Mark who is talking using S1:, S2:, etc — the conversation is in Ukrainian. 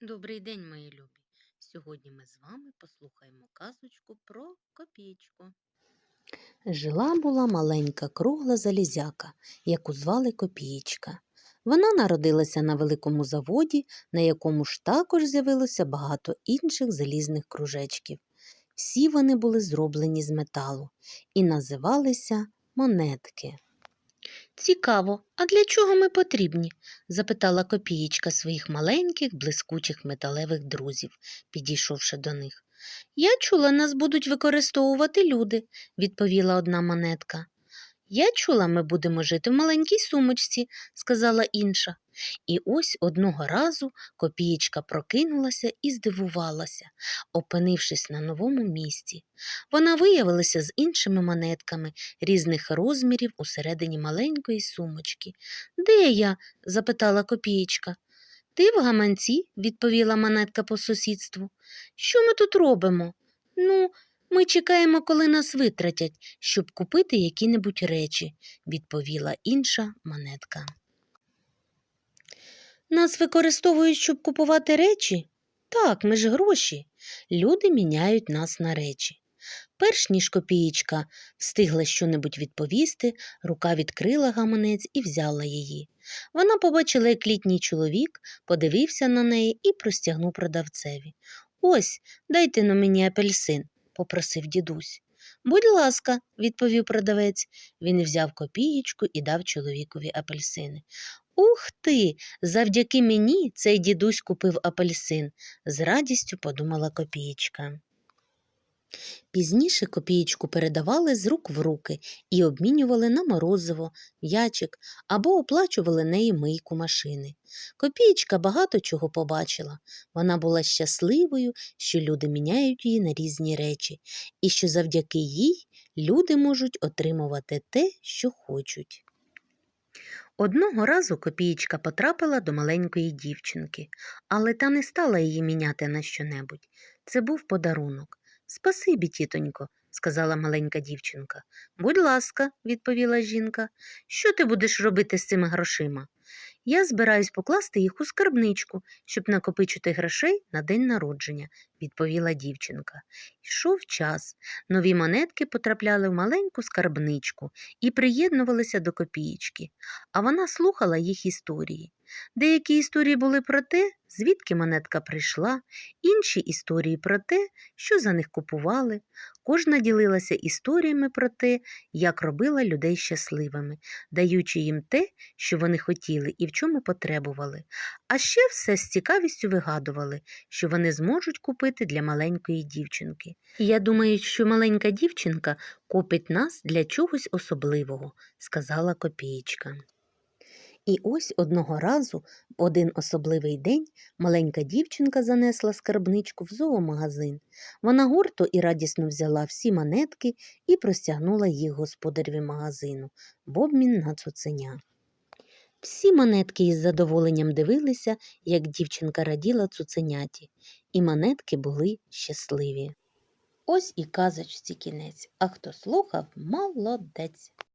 S1: Добрий день, мої любі! Сьогодні ми з вами послухаємо казочку про копієчку. Жила була маленька кругла залізяка, яку звали Копієчка. Вона народилася на великому заводі, на якому ж також з'явилося багато інших залізних кружечків. Всі вони були зроблені з металу і називалися монетки. Цікаво, а для чого ми потрібні? запитала копієчка своїх маленьких, блискучих металевих друзів, підійшовши до них. Я чула, нас будуть використовувати люди, відповіла одна монетка. Я чула, ми будемо жити в маленькій сумочці, сказала інша. І ось одного разу копієчка прокинулася і здивувалася, опинившись на новому місці. Вона виявилася з іншими монетками різних розмірів усередині маленької сумочки. Де я? запитала копієчка. Ти в гаманці, відповіла монетка по сусідству. Що ми тут робимо? Ну, ми чекаємо, коли нас витратять, щоб купити які-небудь речі, відповіла інша монетка. Нас використовують, щоб купувати речі? Так, ми ж гроші. Люди міняють нас на речі. Перш ніж копієчка встигла щонебудь відповісти, рука відкрила гаманець і взяла її. Вона побачила, як літній чоловік подивився на неї і простягнув продавцеві. Ось, дайте на мені апельсин, попросив дідусь. Будь ласка, відповів продавець. Він взяв копієчку і дав чоловікові апельсини. Ух ти! Завдяки мені цей дідусь купив апельсин, з радістю подумала копієчка. Пізніше копієчку передавали з рук в руки і обмінювали на морозиво, м'ячик або оплачували неї мийку машини. Копієчка багато чого побачила. Вона була щасливою, що люди міняють її на різні речі, і що завдяки їй люди можуть отримувати те, що хочуть. Одного разу копієчка потрапила до маленької дівчинки, але та не стала її міняти на щонебудь. Це був подарунок. Спасибі, тітонько, сказала маленька дівчинка. Будь ласка, відповіла жінка. Що ти будеш робити з цими грошима? Я збираюсь покласти їх у скарбничку, щоб накопичити грошей на день народження, відповіла дівчинка. Йшов час. Нові монетки потрапляли в маленьку скарбничку і приєднувалися до копієчки, а вона слухала їх історії. Деякі історії були про те, звідки монетка прийшла, інші історії про те, що за них купували. Кожна ділилася історіями про те, як робила людей щасливими, даючи їм те, що вони хотіли і в чому потребували. А ще все з цікавістю вигадували, що вони зможуть купити для маленької дівчинки. Я думаю, що маленька дівчинка купить нас для чогось особливого, сказала копієчка. І ось одного разу, в один особливий день, маленька дівчинка занесла скарбничку в зоомагазин. Вона гордо і радісно взяла всі монетки і простягнула їх господареві магазину в обмін на цуценя. Всі монетки із задоволенням дивилися, як дівчинка раділа цуценяті, і монетки були щасливі. Ось і казочці кінець, а хто слухав, молодець.